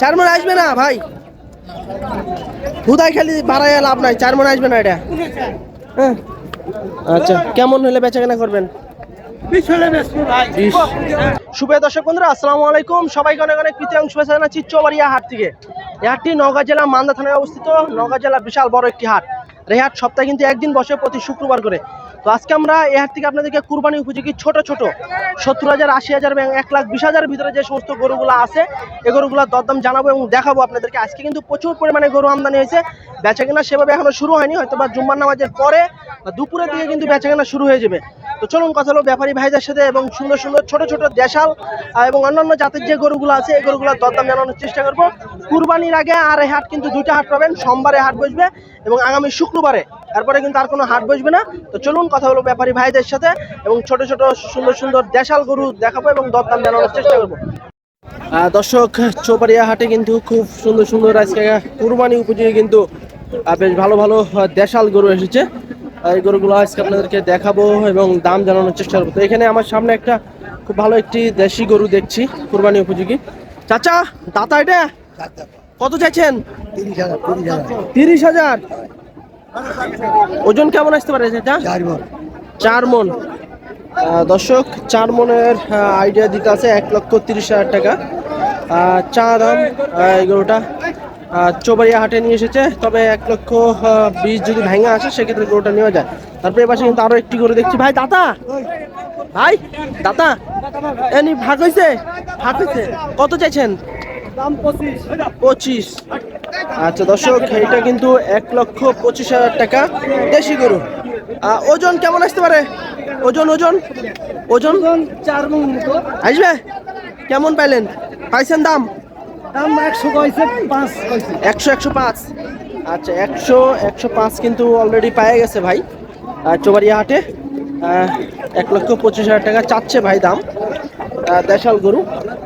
চার মন আসবে না, ভাই। হুদাই খালি বাড়াই লাভ নাই চার মন আসবে না এটা। হ্যাঁ। আচ্ছা কেমন হলে বেচা কেনা করবেন দর্শক বন্ধুরা, আসসালামু আলাইকুম। সবাইকে অনেক অনেক প্রীতি শুভেচ্ছা জানাচ্ছি হাট থেকে। এই হাটটি জেলা মালদা থানায় অবস্থিত। নওগাঁ জেলা বিশাল বড় একটি হাট। এই হাট সপ্তাহে কিন্তু একদিন বসে প্রতি শুক্রবার করে। তো আজকে আমরা হাট থেকে আপনাদেরকে কুরবানি উপযোগী ছোট ছোট সত্তর হাজার, আশি হাজার এবং এক লাখ বিশ হাজারের ভিতরে যে সমস্ত গরুগুলো আছে এই গরুগুলোর দরদাম জানাব এবং দেখাবো আপনাদেরকে। আজকে কিন্তু প্রচুর পরিমাণে গরু আমদানি হয়েছে। বেচা কেনা সেভাবে এখনও শুরু হয়নি হয়তো বা জুম্মার নামাজের পরে বা দুপুরের দিকে কিন্তু বেচা কেনা শুরু হয়ে যাবে। তো চলুন কথা হলো ব্যাপারী ভাইদের সাথে এবং সুন্দর সুন্দর ছোট ছোট দেশাল এবং অন্যান্য জাতের যে গরুগুলো আছে এই গরুগুলোর দরদাম জানানোর চেষ্টা করব। কুরবানির আগে আর হাট কিন্তু দুইটা হাট পাবেন। সোমবারে হাট বসবে এবং আগামী শুক্রবারে তারপরে কিন্তু আর কোনো হাট বসবে না। তো চলুন কথা হলো ব্যাপারী ভাইদের সাথে এবং ছোট ছোট সুন্দর সুন্দর দেশাল গরু দেখাবো এবং দরদাম জানানোর চেষ্টা করব। দর্শক চৌপাড়িয়া হাটে কিন্তু খুব সুন্দর সুন্দর আজকে কুরবানি উপযোগী কিন্তু বেশ ভালো ভালো দেশাল গরু এসেছে। এই গরুগুলো আজকে আপনাদেরকে দেখাবো এবং দাম জানানোর চেষ্টা করব। তো এখানে আমার সামনে একটা খুব ভালো একটি দেশি গরু দেখছি কুরবানি উপযোগী। চাচা দাতা এটা? কত চাইছেন? হাজার। তিরিশ হাজার? ওজন কেমন আসতে পারে চার মন। দর্শক চার মনের আইডিয়া দিতে আছে এক লক্ষ তিরিশ হাজার টাকা। চা দাম গরুটা চৌবাড়িয়া হাটে নিয়ে এসেছে তবে এক লক্ষ বিশ যদি ভেঙে আসে সেক্ষেত্রে গরুটা নেওয়া যায়। তারপরে এবার কিন্তু আরও একটি গরু দেখছি। ভাই দাতা ভাই দাতা এনি ভাগ হয়েছে ভাগ হয়েছে কত চাইছেন? পঁচিশ। আচ্ছা দর্শক এটা কিন্তু এক লক্ষ পঁচিশ হাজার টাকা দেশি গরু। ওজন কেমন আসতে পারে? ওজন ওজন ওজন। চার মন আসবে? কেমন পাইলেন? পাইছেন দাম? দাম একশো কয়েছে পাঁচ একশো একশো পাঁচ। আচ্ছা একশো একশো পাঁচ কিন্তু অলরেডি পায়ে গেছে ভাই। চৌবাড়িয়া হাটে। এক লক্ষ পঁচিশ হাজার টাকা চাচ্ছে ভাই দাম। দেশাল গরু।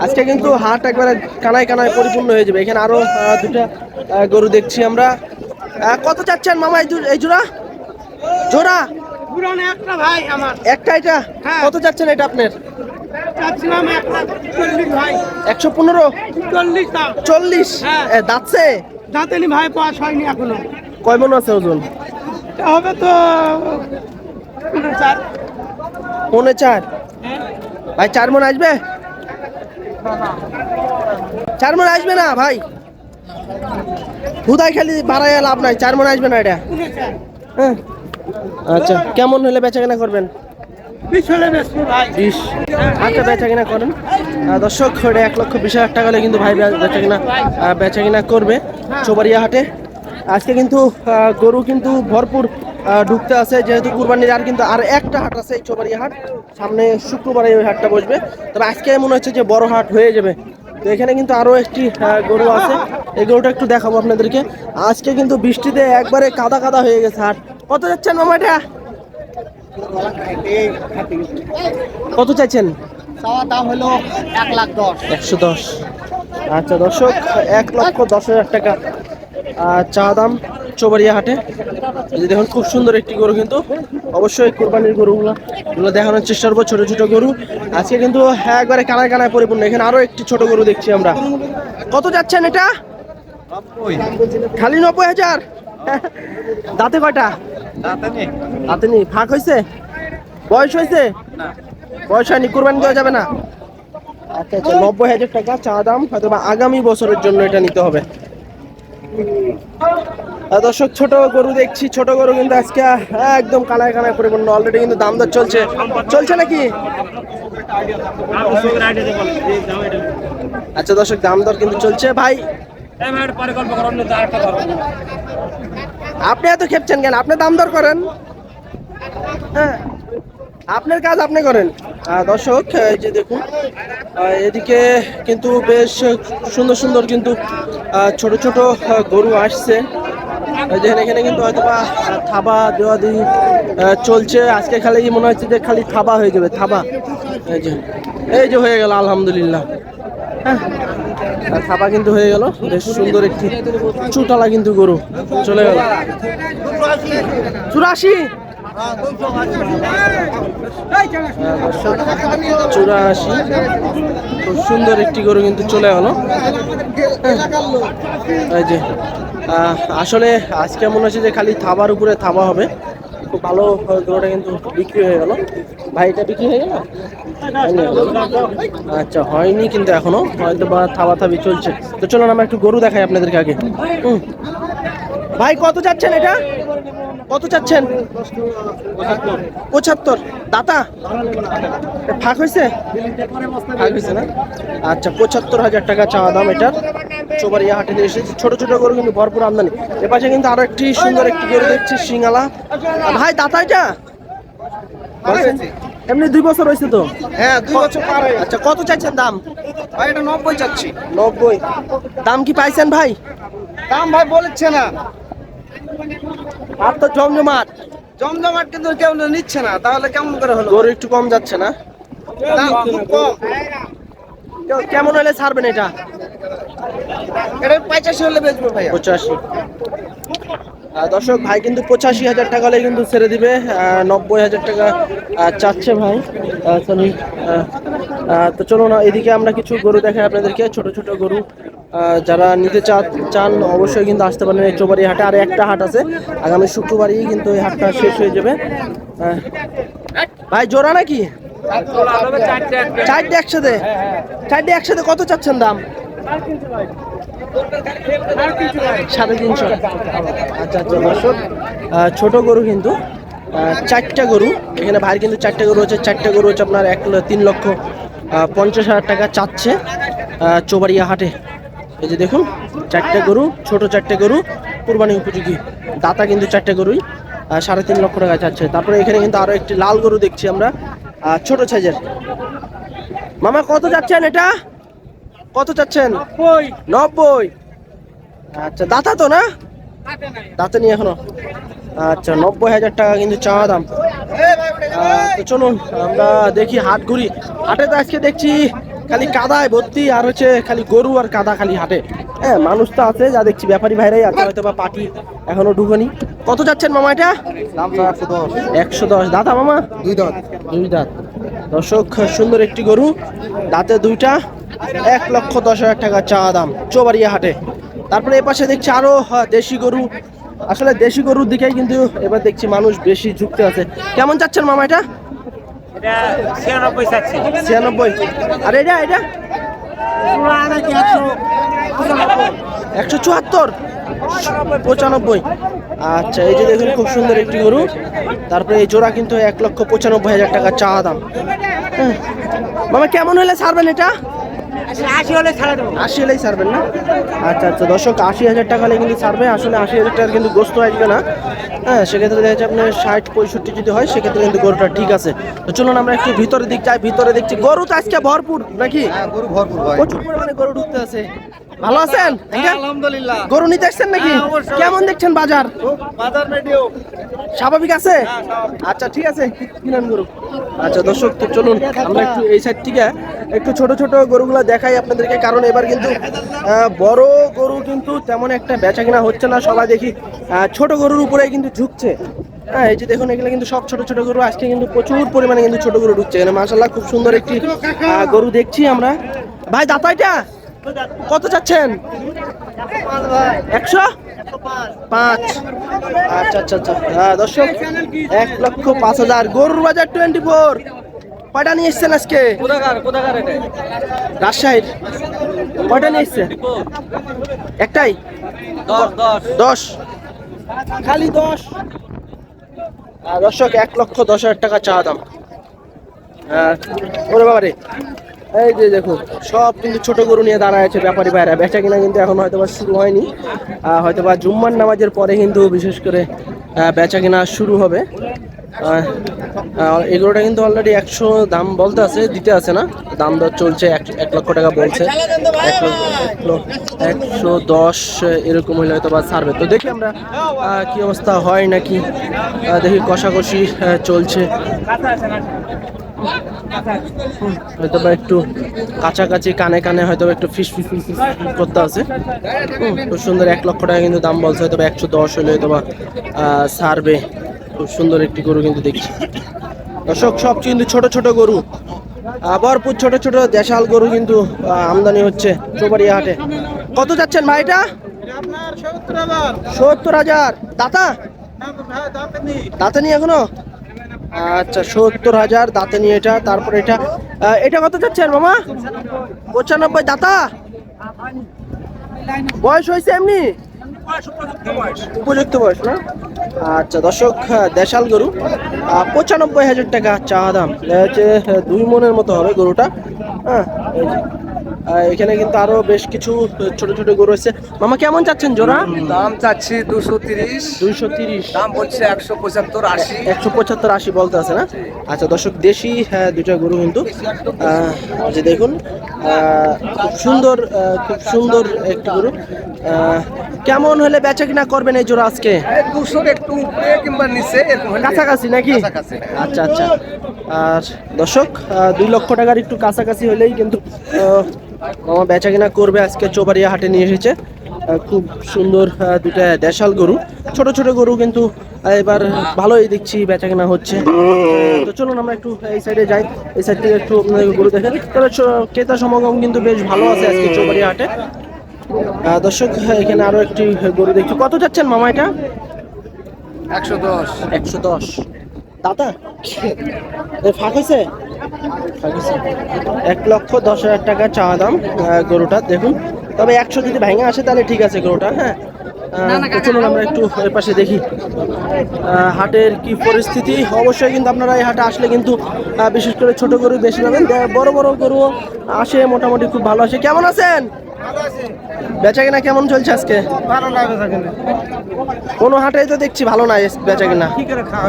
আজকে কিন্তু হাট একবারে কানায় কানায় পরিপূর্ণ হয়ে যাবে। এখানে আরও দুটা গরু দেখছি আমরা। কত চাচ্ছেন মামা এই জোড়া? জোড়া? একটা ভাই আমার একটা এটা? হ্যাঁ। কত চাচ্ছেন এটা আপনার? একশো পনেরো? চল্লিশ চল্লিশ? হ্যাঁ। দাঁতছে? দাঁতেনি ভাই পাস হয়নি এখনও। কয় মন আছে ওজন? হবে তো পৌনে চার। ভাই চার মন আসবে? চার মন আসবে না ভাই? হুদাই খালি বাড়াই লাভ নাই, চার মনে আসবে না এটা। হ্যাঁ। আচ্ছা কেমন হলে বেচা কেনা করবেন? আচ্ছা বেচা কিনা করেন। দর্শক এক লক্ষ বিশ হাজার টাকা হলে কিন্তু ভাই বেচা কিনা বেচা কিনা করবে চৌবাড়িয়া হাটে। আজকে কিন্তু গরু কিন্তু ভরপুর ঢুকতে আছে। যেহেতু কুরবানির আর কিন্তু আর একটা হাট আছে এই চৌবাড়িয়া হাট। সামনে শুক্রবারে ওই হাটটা বসবে। তবে আজকে মনে হচ্ছে যে বড় হাট হয়ে যাবে। তো এখানে কিন্তু আরও একটি গরু আছে। এই গরুটা একটু দেখাবো আপনাদেরকে। আজকে কিন্তু বৃষ্টিতে একবারে কাদা কাদা হয়ে গেছে হাট। কত যাচ্ছেন মামা এটা? কত চাইছেন দাম এক লাখ দশ একশো দশ। আচ্ছা দর্শক, এক লক্ষ দশ হাজার টাকা। চা দাম চৌবাড়িয়া হাটে। এই যে দেখুন খুব সুন্দর একটি গরু কিন্তু। অবশ্যই কোরবানির গরুগুলো এগুলো দেখানোর চেষ্টা করব ছোট ছোট গরু। আজকে কিন্তু একবারে কানায় কানায় পরিপূর্ণ। এখানে আরও একটি ছোট গরু দেখছি আমরা। কত যাচ্ছেন এটা? খালি নব্বই হাজার? দাঁতে কয়টা? দাঁতে নেই। ফাঁক হয়েছে? বয়স হয়েছে? বয়স হয়নি কোরবানি দেওয়া যাবে না। আচ্ছা আচ্ছা নব্বই হাজার টাকা চা দাম হয়তো বা আগামী বছরের জন্য এটা নিতে হবে। দর্শক, ছোট গরু দেখছি, ছোট গরু কিন্তু আজকে একদম কানায় কানায় পরিপূর্ণ অলরেডি কিন্তু দাম দর চলছে। চলছে নাকি? আচ্ছা দর্শক, দাম দর কিন্তু চলছে। ভাই, আপনি এত খেপছেন কেন? আপনি দাম দর করেন। হ্যাঁ। আপনার কাজ আপনি করেন। দর্শক, এই যে দেখুন এদিকে কিন্তু বেশ সুন্দর সুন্দর কিন্তু ছোট ছোট গরু আসছে। এই যে এখানে- এখানে কিন্তু হয়তো বা থাবা দেওয়া দিই চলছে। আজকে খালি মনে হচ্ছে যে খালি থাবা হয়ে যাবে, থাবা। এই যে এই যে হয়ে গেল, আলহামদুলিল্লাহ। হ্যাঁ থাবা কিন্তু হয়ে গেল। বেশ সুন্দর একটি চুটালা কিন্তু গরু চলে গেল। চুরাশি! চুরাশি। খুব সুন্দর একটি গরু কিন্তু চলে গেলো। এই যে আসলে আজকে মনে হচ্ছে যে খালি থাবার উপরে থাবা হবে। খুব ভালো গরুটা কিন্তু বিক্রি হয়ে গেল। ভাই, এটা বিক্রি হয়ে গেল? আচ্ছা হয়নি কিন্তু এখনও। হয়তো বা থাবা থাবি চলছে। তো চলুন, আমরা একটু গরু দেখাই আপনাদেরকে আগে। ভাই, কত চাচ্ছেন এটা? কত চাচ্ছেন? পঁচাত্তর। দাতা? ফাঁক হয়েছে? ফাঁক হয়েছে না? আচ্ছা পঁচাত্তর হাজার টাকা চাওয়া দাম এটার। চোবারিয়া হাটে এসেছে। ছোট ছোট গরু কিন্তু ভরপুর আমদানি। এ পাশে কিন্তু আরও একটি সুন্দর একটি গরু দেখছি সিঙ্গালা। ভাই দাতা এটা? এমনি দুই বছর হয়েছে তো? হ্যাঁ দুই বছর পার হয়ে আচ্ছা কত চাইছেন দাম? ভাই এটা নব্বই চাচ্ছি। নব্বই। দাম কি পাইছেন ভাই? দাম ভাই বলেছে না। আর তো জমজমাট। জমজমাট কিন্তু কেউ নিচ্ছে না তাহলে কেমন করে হলো? গরু একটু কম যাচ্ছে না? দাম খুব কম। কেমন হলে ছাড়বেন এটা? এটা পঁচাশি হলে বেচবো ভাইয়া। পঁচাশি। দর্শক ভাই কিন্তু পঁচাশি হাজার টাকা হলে কিন্তু ছেড়ে দিবে। নব্বই হাজার টাকা চাচ্ছে ভাই। তো চলো না এদিকে আমরা কিছু গরু দেখাই আপনাদেরকে ছোট ছোট গরু। যারা নিতে চান অবশ্যই কিন্তু আসতে পারেন এই চৌবাড়ি হাটে। আর একটা হাট আছে। আগামী শুক্রবারই কিন্তু এই হাটটা শেষ হয়ে যাবে। ভাই জোড়া নাকি? চারটে একসাথে। চারটে একসাথে কত চাচ্ছেন দাম? সাড়ে তিনশো। আচ্ছা আচ্ছা আহ, ছোট গরু কিন্তু চারটা গরু। এখানে ভাই কিন্তু চারটা গরু হচ্ছে চারটা গরু হচ্ছে আপনার এক তিন লক্ষ পঞ্চাশ হাজার টাকা চাচ্ছে চৌবাড়িয়া হাটে। এই যে দেখুন চারটে গরু ছোট চারটে গরু কুরবানি উপযোগী। দাতা কিন্তু চারটে গরুই সাড়ে তিন লক্ষ টাকা চাচ্ছে তারপরে এখানে কিন্তু আরও একটি লাল গরু দেখছি আমরা ছোট সাইজের মামা কত যাচ্ছেন এটা? কত চাচ্ছেন নব্বই। আচ্ছা দাতা তো না? দাঁতে নিয়ে এখনও? আচ্ছা নব্বই হাজার টাকা কিন্তু চাওয়া দাম। তো চলুন আমরা দেখি হাট ঘুরি। হাটে তো আজকে দেখছি খালি কাদায় ভর্তি আর হচ্ছে খালি গরু আর কাদা খালি হাটে। হ্যাঁ মানুষ তো আছে যা দেখছি ব্যাপারী ভাইরাই আছে হয়তো বা পার্টি এখনও ঢুকনি। কত যাচ্ছেন মামা এটা? একশো দশ। দাদা মামা? দুই দাঁত। দুই দাঁত। দর্শক সুন্দর একটি গরু দাঁতে দুইটা এক লক্ষ দশ হাজার টাকা চা দাম চৌবাড়িয়া হাটে। তারপরে এ পাশে দেখছি আরও হ্যাঁ, দেশি গরু। আসলে দেশি গরুর দিকেই কিন্তু এবার দেখছি মানুষ বেশি যুক্ত আছে। কেমন চাচ্ছেন মামা এটা? ছিয়ানব্বই এটা একশো চুয়াত্তর। পঁচানব্বই। আচ্ছা এই যে দেখুন, খুব সুন্দর একটি গরু। তারপরে এই জোড়া কিন্তু এক লক্ষ পঁচানব্বই হাজার টাকা চা দাম। মামা, কেমন হলে ছাড়বেন এটা? আশি হলে ছাড়া দেবো। আশি হলেই ছাড়বেন না? আচ্ছা আচ্ছা দর্শক আশি হাজার টাকা হলে কিন্তু ছাড়বে। আসলে আশি হাজার টাকার কিন্তু গোস্ত আসবে না। হ্যাঁ সেক্ষেত্রে দেখা যাচ্ছে আপনার ষাট পঁয়ষট্টি যদি হয় সেক্ষেত্রে কিন্তু গরুটা ঠিক আছে। তো চলুন আমরা একটু ভিতরে দিক যাই। ভিতরে দেখছি গরু তো আজকে ভরপুর নাকি? গরু ভরপুর প্রচুর পরিমাণে গরু ঢুকতে আছে। ভালো আছেন? আলহামদুলিল্লাহ। গরু নিতে আসছেন নাকি? হ্যাঁ, কেমন দেখছেন বাজার? বাজার মেডিও স্বাভাবিক আছে? আচ্ছা ঠিক আছে। কিনেন গরু? আচ্ছা দর্শক তো চলুন আমরা একটু এই সাইড থেকে একটু ছোট ছোট গরুগুলো দেখাই আপনাদেরকে কারণ এবার কিন্তু বড় গরু কিন্তু তেমন একটা বেচা কিনা হচ্ছে না সবাই দেখি ছোট গরুর উপরে কিন্তু ঝুঁকছে। হ্যাঁ এই যে দেখুন এগুলো কিন্তু সব ছোট ছোট গরু আজকে কিন্তু প্রচুর পরিমাণে কিন্তু ছোট গরু ঢুকছে। এখানে মাসাল্লাহ খুব সুন্দর একটি গরু দেখছি আমরা। ভাই দাতাইটা কত চাচ্ছেন? একশো? পাঁচ। আচ্ছা আচ্ছা আচ্ছা। হ্যাঁ দর্শক এক লক্ষ পাঁচ হাজার গরুর বাজার টোয়েন্টি ফোর। কয়টা নিয়ে এসছেন আজকে? রাজশাহীর। কয়টা নিয়ে এসছে? একটাই? দশ খালি দশ। দর্শক এক লক্ষ দশ হাজার টাকা চা দাম। আহ, ওরে বাবা রে এই যে দেখুন, সব কিন্তু ছোট গরু নিয়ে দাঁড়ায় আছে ব্যাপারী ভাইরা। বেচা কিনা কিন্তু এখন হয়তো বা শুরু হয়নি। হয়তো বা জুম্মার নামাজের পরে কিন্তু বিশেষ করে বেচা কিনা শুরু হবে। এগুলোটা কিন্তু অলরেডি একশো দাম বলতে আছে, দিতে আছে না। দাম দর চলছে এক লক্ষ টাকা বলছে। একশো দশ এরকম হলে হয়তো বা ছাড়বে। তো দেখি আমরা কি অবস্থা হয় নাকি? দেখি কষাকষি চলছে। হয়তো বা একটু কাছাকাছি কানে কানে হয়তো একটু ফিস ফিস ফিস করতে আছে। খুব সুন্দর এক লক্ষ টাকা কিন্তু দাম বলছে হয়তো বা একশো দশ হলে হয়তো বা ছাড়বে খুব সুন্দর একটি গরু কিন্তু দেখছি। দর্শক সব কিন্তু ছোট ছোট গরু। ভরপুর ছোট ছোট দেশাল গরু কিন্তু আমদানি হচ্ছে চৌবাড়িয়া হাটে। কত যাচ্ছেন ভাইটা সত্তর হাজার। দাতা? দাঁতে নিয়ে এখনও? আচ্ছা সত্তর হাজার দাঁতে নিয়ে এটা, তারপরে এটা এটা কত যাচ্ছেন মামা? পঁচানব্বই দাতা? বয়স হয়েছে এমনি? উপযুক্ত বয়স, না? আচ্ছা দর্শক, দেশাল গরু পঁচানব্বই হাজার টাকা চা দাম। দুই মনের মতো হবে গরুটা। হ্যাঁ এখানে কিন্তু আরও বেশ কিছু ছোট ছোট গরু আছে মামা কেমন চাচ্ছেন জোড়া? দাম চাচ্ছি দুশো তিরিশ। দুইশো তিরিশ। দাম বলছে একশো পঁচাত্তর আশি। একশো পঁচাত্তর আশি বলতে আছে না? আচ্ছা দর্শক দেশি হ্যাঁ দুইটা গরু কিন্তু। যে দেখুন খুব সুন্দর খুব সুন্দর একটি গরু। কেমন হলে বেচা কিনা করবেন এই জোড়া আজকে? দুশোর একটু উপরে কিংবা নিচে কাছাকাছি নাকি? আচ্ছা আচ্ছা। আর দর্শক দুই লক্ষ টাকার একটু কাছাকাছি হলেই কিন্তু মামা বেচা কিনা করবে আজকে চোবাড়িয়া হাটে নিয়ে এসেছে। খুব সুন্দর দুটা দেশাল গরু। ছোট ছোট গরু কিন্তু এবার ভালোই দেখছি বেচা কিনা হচ্ছে। তো চলুন আমরা একটু এই সাইডে যাই। এই সাইড থেকে একটু গরু দেখেন তবে চ- ক্রেতা সমাগম কিন্তু বেশ ভালো আছে আজকে চৌবাড়িয়া হাটে। দর্শক এখানে আরও একটি গরু দেখছি। কত যাচ্ছেন মামা এটা? একশো দশ। একশো দশ। দাদা ফাঁক হয়েছে। এক লক্ষ দশ হাজার টাকা চাওয়া দাম গরুটা দেখুন। তবে একশো যদি ভেঙে আসে তাহলে ঠিক আছে গরুটা হ্যাঁ? চলুন আমরা একটু এর পাশে দেখি হাটের কি পরিস্থিতি। অবশ্যই কিন্তু আপনারা এই হাটে আসলে কিন্তু বিশেষ করে ছোট গরু বেশি পাবেন। বড় বড় গরু আসে মোটামুটি খুব ভালো আসে। কেমন আছেন? বেচা কিনা কেমন চলছে আজকে? ভালো সেখানে কোনো। হাটেই তো দেখছি ভালো নাই বেচা কিনা। কি করে খাওয়া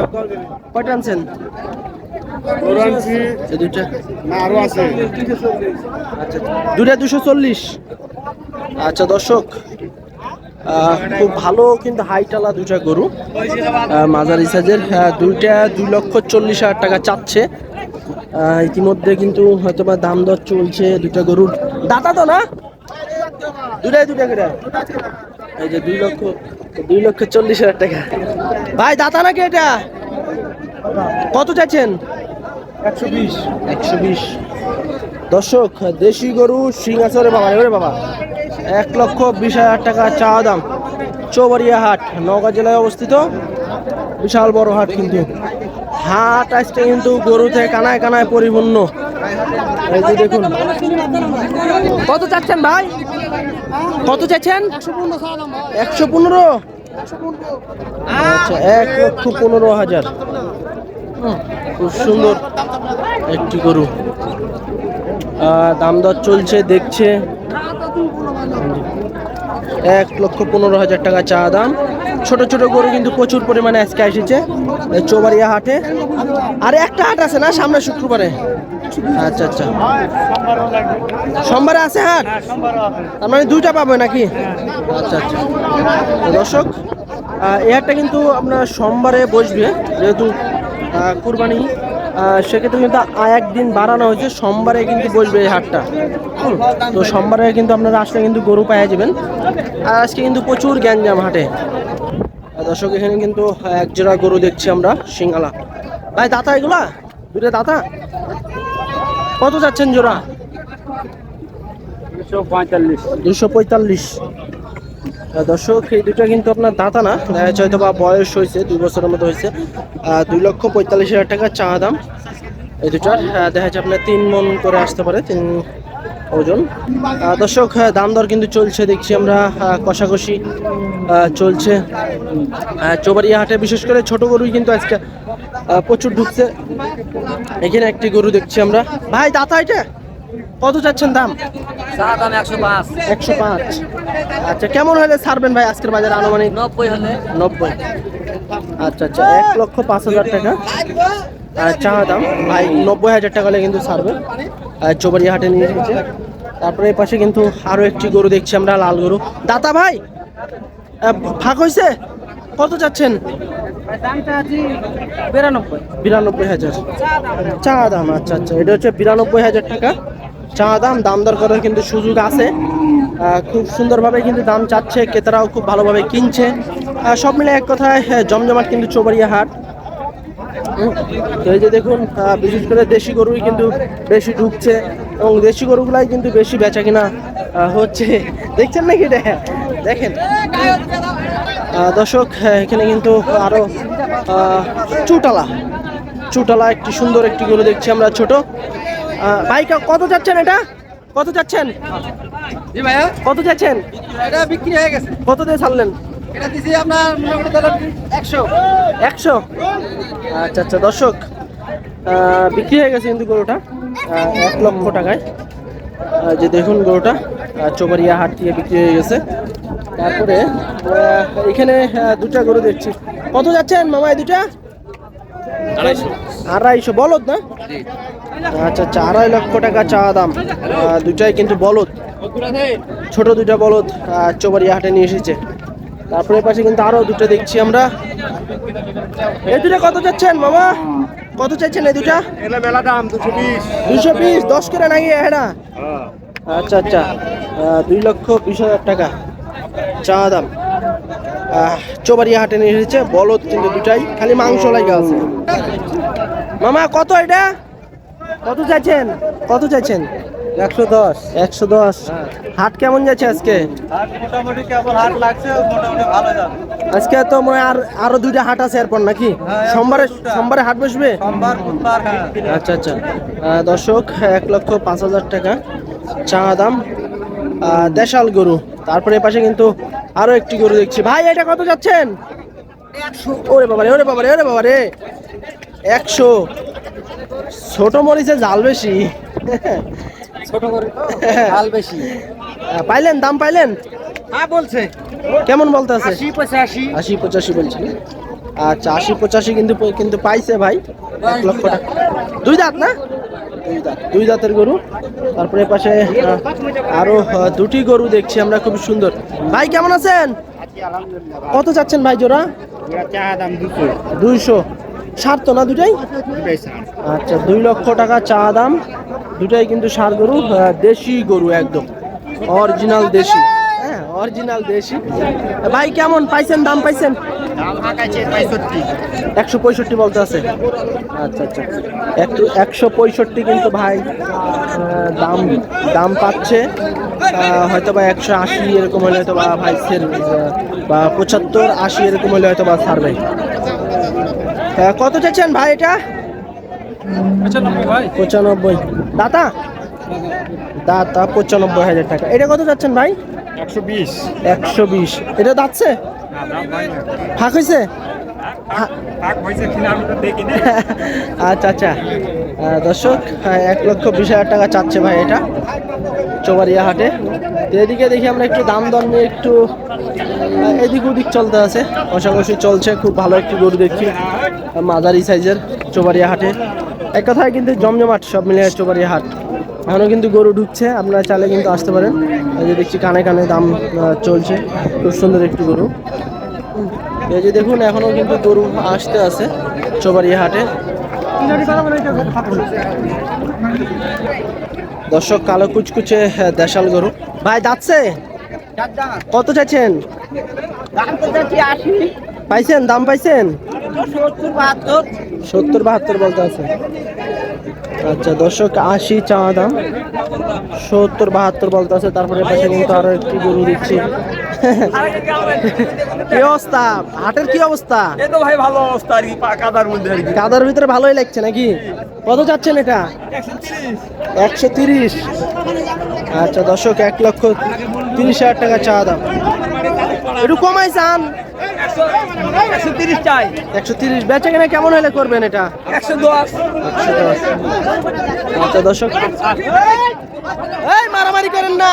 কয়টা আনছেন? আরও আছে। আচ্ছা দুইটা দুশো চল্লিশ। আচ্ছা দর্শক খুব ভালো কিন্তু হাইটালা দুটা গরু। মাঝারি সাইজের দুইটা দুই লক্ষ চল্লিশ হাজার টাকা চাচ্ছে। ইতিমধ্যে কিন্তু হয়তো বা দাম দর চলছে দুটা গরুর। দাতা তো না? দুটাই দুটা করে। এই যে দুই লক্ষ দুই লক্ষ চল্লিশ হাজার টাকা। ভাই দাতা নাকি এটা? কত চাচ্ছেন একশো বিশ। একশো বিশ। দর্শক দেশি গরু সিং আছে রে বাবা এবারে বাবা এক লক্ষ বিশ হাজার টাকা চা দাম। চৌবাড়িয়া হাট নওগাঁ জেলায় অবস্থিত। বিশাল বড় হাট কিন্তু। হাট আজকে কিন্তু গরুতে কানায় কানায় পরিপূর্ণ। এই যে দেখুন। কত চাচ্ছেন ভাই? কত চাচ্ছেন? একশো পনেরো। আচ্ছা এক লক্ষ পনেরো হাজার। খুব সুন্দর একটি গরু। দাম দর চলছে, দেখছে। এক লক্ষ পনেরো হাজার টাকা চা দাম। ছোট ছোট গরু কিন্তু প্রচুর পরিমাণে আজকে এসেছে চৌবাড়িয়া হাটে। আর একটা হাট আছে না, সামনে শুক্রবারে? আচ্ছা আচ্ছা। সোমবারে আছে হাট? তার মানে দুইটা পাবে নাকি? আচ্ছা আচ্ছা। দর্শক এই হাটটা কিন্তু আপনার সোমবারে বসবে, যেহেতু কুরবানি। সেক্ষেত্রে কিন্তু আর একদিন বাড়ানো হয়েছে। সোমবারে কিন্তু বসবে এই হাটটা। তো সোমবারে কিন্তু আপনারা আসলে কিন্তু গরু পাওয়া যাবেন। আর আজকে কিন্তু প্রচুর গ্যাঞ্জাম হাটে। দর্শক এখানে কিন্তু এক জোড়া গরু দেখছি আমরা সিঙ্গালা ভাই দাতা এগুলা? দুটো দাতা? কত যাচ্ছেন জোড়া? দুশো পঁয়তাল্লিশ। দুশো পঁয়তাল্লিশ। দর্শক, এই দুটো কিন্তু আপনার দাঁতা না দেখা যাচ্ছে হয়তো বা বয়স হয়েছে, দুই বছরের মতো হয়েছে। দুই লক্ষ পঁয়তাল্লিশ হাজার টাকা চা দাম। এই দুটার দেখা যাচ্ছে আপনার তিন মন করে আসতে পারে, তিন ওজন। দর্শক দাম দর কিন্তু চলছে, দেখছি আমরা কষাকষি চলছে। চৌবাড়িয়া হাটে বিশেষ করে ছোট গরুই কিন্তু আজকে প্রচুর ঢুকছে। এখানে একটি গরু দেখছি আমরা। ভাই, দাতা এটা? কত চাচ্ছেন দাম? একশো পাঁচ। আচ্ছা কেমন হলে ছাড়বেন ভাই আজকের বাজারে আনুমানিক? নব্বই হলে। নব্বই। আচ্ছা আচ্ছা এক লক্ষ পাঁচ হাজার টাকা। আর চা দাম ভাই নব্বই হাজার টাকা হলে কিন্তু ছাড়বে আর চৌবাড়িয়া হাটে নিয়ে এসেছে। তারপরে এই পাশে কিন্তু আরও একটি গরু দেখছি আমরা লাল গরু। দাতা ভাই ফাঁক হয়েছে? কত চাচ্ছেন? বিরানব্বই। বিরানব্বই হাজার। চা দাম আচ্ছা আচ্ছা এটা হচ্ছে বিরানব্বই হাজার টাকা। চা দাম দাম দর করার কিন্তু সুযোগ আছে। খুব সুন্দরভাবে কিন্তু দাম চাচ্ছে, ক্রেতারাও খুব ভালোভাবে কিনছে। সব মিলে এক কথায় জমজমাট কিন্তু চৌবাড়িয়া হাট। এই যে দেখুন বিশেষ করে দেশি গরুই কিন্তু বেশি ঢুকছে এবং দেশি গরুগুলাই কিন্তু বেশি বেচা কিনা হচ্ছে। দেখছেন নাকি এটা? দেখেন। দর্শক এখানে কিন্তু আরও চুটালা চুটালা একটি সুন্দর একটি গরু দেখছি আমরা ছোট। ভাই ক- কত যাচ্ছেন এটা? কত যাচ্ছেন জি ভাইয়া। কত যাচ্ছেন এটা বিক্রি হয়ে গেছে। কত দিয়ে ছাড়লেন? এটা দিছি আপনার একশো। একশো? আচ্ছা আচ্ছা দর্শক বিক্রি হয়ে গেছে কিন্তু গরুটা এক লক্ষ টাকায়। যে দেখুন গরুটা হাট থেকে বিক্রি হয়ে গেছে। তারপরে এখানে দুটা গরু দেখছি। কত যাচ্ছেন মামা এই দুটা? আড়াইশো। বলদ না? আচ্ছা আচ্ছা আড়াই লক্ষ টাকা চা দাম। দুটাই কিন্তু বলদ। ছোট দুটা বলদ চৌবাড়িয়া হাটে নিয়ে এসেছে। তারপরে পাশে কিন্তু আরও দুটো দেখছি আমরা। এই দুটা কত চাচ্ছেন মামা? কত চাইছেন এই দুটা? মেলা দাম দুশো বিশ। দুশো পিস দশ করে নাকি এটা আচ্ছা আচ্ছা দুই লক্ষ বিশ হাজার টাকা চা দাম। চৌবাড়িয়া হাটে নিয়ে এসেছে বলদ কিন্তু দুটাই খালি মাংস লাগা আছে। মামা কত এটা? কত চাইছেন? কত চাইছেন? একশো দশ। একশো দশ। হাট কেমন যাচ্ছে আজকে? মোটামুটি কেবল হাট লাগছে মোটামুটি ভালো যাবে। আজকে তো মনে হয় আর আরও দুইটা হাট আছে এরপর নাকি? হ্যাঁ, সোমবারে সোমবারে হাট বসবে? হ্যাঁ। আচ্ছা আচ্ছা। দর্শক এক লক্ষ পাঁচ হাজার টাকা চা দাম। দেশাল গরু। তারপরে এপাশে কিন্তু আরও একটি গরু দেখছি। ভাই এটা কত যাচ্ছেন? ওরে বাবারে ওরে বাবারে ওরে বাবারে। একশো। ছোট মরিচে জাল বেশি। ছোট করে বেশি। পাইলেন? দাম পাইলেন? হ্যাঁ বলছে। কেমন বলতে আছে আশি পঁচাশি। আশি পঁচাশি বলছেন আচ্ছা আশি পঁচাশি কিন্তু কিন্তু পাইছে ভাই। এক লক্ষ টাকা। দুই দাঁত না? দুই দাঁত। দুই দাঁতের গরু। তারপরে পাশে আরও দুটি গরু দেখছি আমরা খুব সুন্দর। ভাই কেমন আছেন? কত যাচ্ছেন ভাই জোড়া? দুইশো। সার তো না দুটাই? আচ্ছা দুই লক্ষ টাকা চা দাম। দুটাই কিন্তু সার গরু দেশি গরু একদম। অরিজিনাল দেশি। হ্যাঁ অরিজিনাল দেশি। ভাই কেমন পাইছেন? দাম পাইছেন? একশো পঁয়ষট্টি বলতে আছে। আচ্ছা আচ্ছা। একটু একশো পঁয়ষট্টি কিন্তু ভাই দাম দাম পাচ্ছে। হয়তো বা একশো আশি এরকম হলে হয়তো বা ভাই সেল বা পঁচাত্তর আশি এরকম হলে হয়তো বা ছাড়বে। কত চাইছেন ভাই এটা? ভাই পঁচানব্বই। দাতা? দাতা পঁচানব্বই হাজার টাকা। এটা কত যাচ্ছেন ভাই? একশো বিশ। একশো বিশ। এটা দাচ্ছে ফাঁক হয়েছে আচ্ছা আচ্ছা। দর্শক হ্যাঁ, এক লক্ষ বিশ হাজার টাকা চাচ্ছে ভাই এটা। চৌবাড়িয়া হাটে। তো এদিকে দেখি আমরা একটু দাম দর নিয়ে একটু এদিক ওদিক চলতে আছে। কষাকষি চলছে, খুব ভালো একটি গরু দেখছি মাঝারি সাইজের চৌবাড়িয়া হাটে। এক কথায় কিন্তু জমজমাট সব মিলে চৌবাড়িয়া হাট। এখনও কিন্তু গরু ঢুকছে, আপনারা চাইলে কিন্তু আসতে পারেন। এই যে দেখছি কানে কানে দাম চলছে, খুব সুন্দর একটি গরু। এই যে দেখুন এখনও কিন্তু গরু আসতে আছে চৌবাড়িয়া হাটে। দর্শক কালো কুচকুচে দেশাল গরু। ভাই যাচ্ছে? কত চাইছেন? পাইছেন? দাম পাইছেন? সত্তর বাহাত্তর। বলতে আছে। আচ্ছা দর্শক আশি চা দাম। সত্তর বাহাত্তর বলতে আছে। তারপরে পাশে কিন্তু আরও একটি গরু দিচ্ছি। কি অবস্থা? হাটের কি অবস্থা? এই তো ভাই ভালো অবস্থা আর কি কাদার মধ্যে আর কি। কাদার ভিতরে ভালোই লাগছে নাকি? কত যাচ্ছেন এটা? একশো তিরিশ। আচ্ছা দর্শক এক লক্ষ তিরিশ হাজার টাকা দাম। একটু কমাই চান। একশো তিরিশ চাই। একশো তিরিশ। বেচা কেনা কেমন হলে করবেন এটা? একশো দশ। একশো দশ আচ্ছা দর্শক। এই মারামারি করেন না।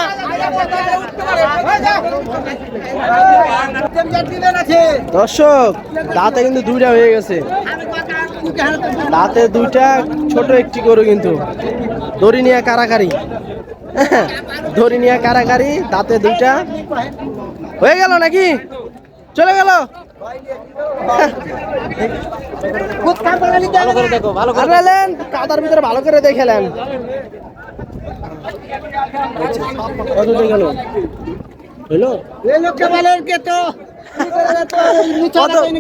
দর্শক দাঁতে কিন্তু দুইটা হয়ে গেছে। দাঁতে দুইটা ছোট একটি গরু কিন্তু। দড়ি নিয়ে কারাকারি। দড়ি নিয়ে কারাকারি দাঁতে দুইটা। হয়ে গেল নাকি? চলে গেল। ভালো করে দেখো ভালো কাদার ভিতরে ভালো করে দেখেলেন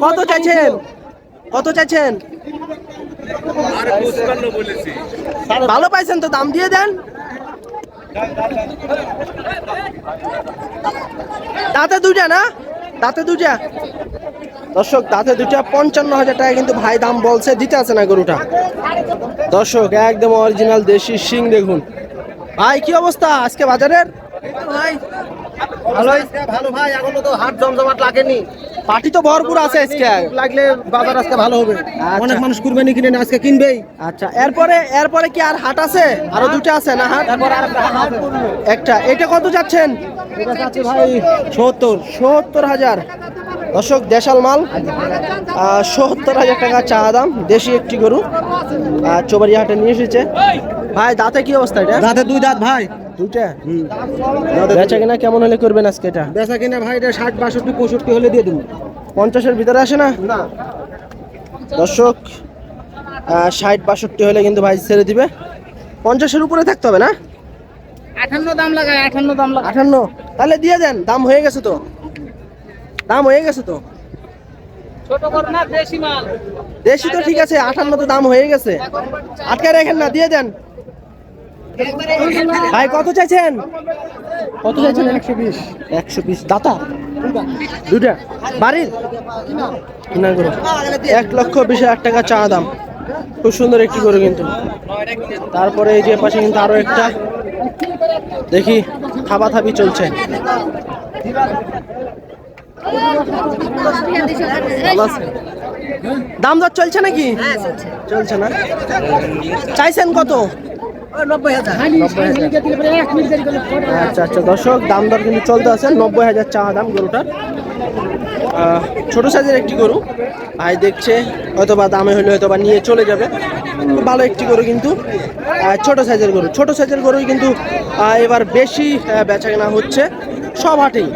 কত গেল চাইছেন? কত চাইছেন? ভালো পাইছেন তো দাম দিয়ে দেন। দাঁতে দুইটা না? দাঁতে দুটা দর্শক তাতে দুটা পঞ্চান্ন হাজার টাকা কিন্তু ভাই দাম বলছে দিতে আছে না গরুটা? দর্শক একদম অরিজিনাল দেশি শিং দেখুন। ভাই কি অবস্থা? আজকে বাজারের? ভাই। ভালো ভালো ভাই এখনও তো হাট জমজমাট লাগেনি। পার্টি তো ভরপুর আছে আজকে। লাগলে বাজার আজকে ভালো হবে। আচ্ছা। অনেক মানুষ কুরবানি কিনে আজকে কিনবেই। আচ্ছা এরপরে এরপরে কি আর হাট আছে? আরও দুটো আছে না হাট? একটা এটা কত যাচ্ছেন? ভাই সত্তর। সত্তর হাজার। দর্শক দেশাল মাল। সত্তর হাজার টাকা চা দাম দেশি একটি গরু। আর চোবাড়িয়া হাটে নিয়ে এসেছে। ভাই দাঁতে কি অবস্থা এটা? দাঁতে দুই দাঁত ভাই। দুইটা? বেচা কিনা কেমন হলে করবেন আজকে এটা? বেচা কিনা ভাই এটা ষাট বাষট্টি পঁয়ষট্টি হলে দিয়ে দেবো। পঞ্চাশের ভিতরে আসে না? না। দর্শক ষাট বাষট্টি হলে কিন্তু ভাই ছেড়ে দিবে। পঞ্চাশের উপরে থাকতে হবে না? আঠান্ন দাম লাগায় আঠান্ন দাম লাগায়। আটান্ন তাহলে দিয়ে দেন দাম হয়ে গেছে তো। দাম হয়ে গেছে তো। ছোট না দেশি মাল। দেশি তো ঠিক আছে আটান্ন তো দাম হয়ে গেছে। আটকে রেখেন না দিয়ে দেন। ভাই কত চাইছেন? কত চাইছেন? একশো বিশ। একশো বিশ। দাতা? দুটা বাড়ির? কিনা গরু? এক লক্ষ বিশ হাজার টাকা চা দাম। খুব সুন্দর একটি গরু কিন্তু। তারপরে এই যে পাশে কিন্তু আরও একটা। দেখি থাবাথাবি চলছে। ভালো আছে? দাম দর চলছে নাকি? চলছে না? চাইছেন কত? আচ্ছা আচ্ছা দর্শক দাম দর কিন্তু চলতে আছে নব্বই হাজার চা দাম গরুটার। ছোট সাইজের একটি গরু ভাই দেখছে হয়তো বা দামে হলে হয়তো বা নিয়ে চলে যাবে। ভালো একটি গরু কিন্তু ছোট সাইজের গরু ছোট সাইজের গরুই কিন্তু এবার বেশি বেচা কেনা হচ্ছে। সব হাটেই।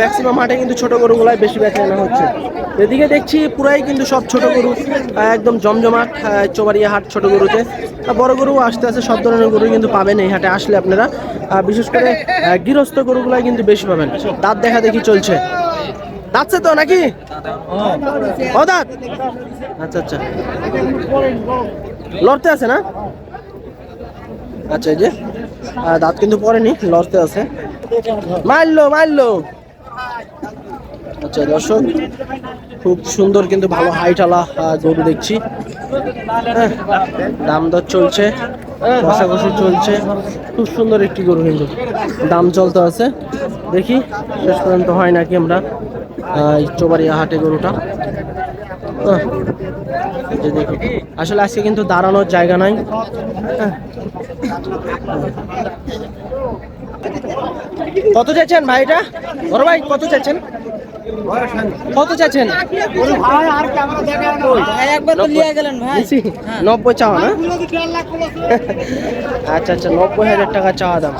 ম্যাক্সিমাম হাটে কিন্তু ছোট গরুগুলাই বেশি বেচা কেনা হচ্ছে। এদিকে দেখছি পুরাই কিন্তু সব ছোট গরু একদম জমজমাট চোবাড়িয়া হাট ছোট গরুতে। বড় গরু আসতে আসতে সব ধরনের গরু কিন্তু পাবেন এই হাটে আসলে আপনারা। বিশেষ করে গৃহস্থ গরুগুলাই কিন্তু বেশি পাবেন। দাঁত দেখা দেখি চলছে। দাঁতছে তো নাকি? ও দাঁত। আচ্ছা আচ্ছা। লড়তে আছে না? আচ্ছা এই যে। দাঁত কিন্তু পড়েনি লড়তে আছে। মারলো মারলো আচ্ছা দর্শক খুব সুন্দর কিন্তু ভালো হাইটালা গরু দেখছি। হ্যাঁ, দাম দর চলছে কষাকষি চলছে। খুব সুন্দর একটি গরু কিন্তু। দাম চলতে আছে। দেখি শেষ পর্যন্ত হয় নাকি আমরা চোবাড়িয়া হাটে গরুটা। এই দেখি। আসলে আজকে কিন্তু দাঁড়ানোর জায়গা নাই। হ্যাঁ। কত চাইছেন ভাইটা? বড় ভাই কত চাইছেন? কত চাইছেন? একবার তো নিয়ে গেলেন ভাই। নব্বই চাওয়া না? আচ্ছা আচ্ছা নব্বই হাজার টাকা চাওয়া দাম।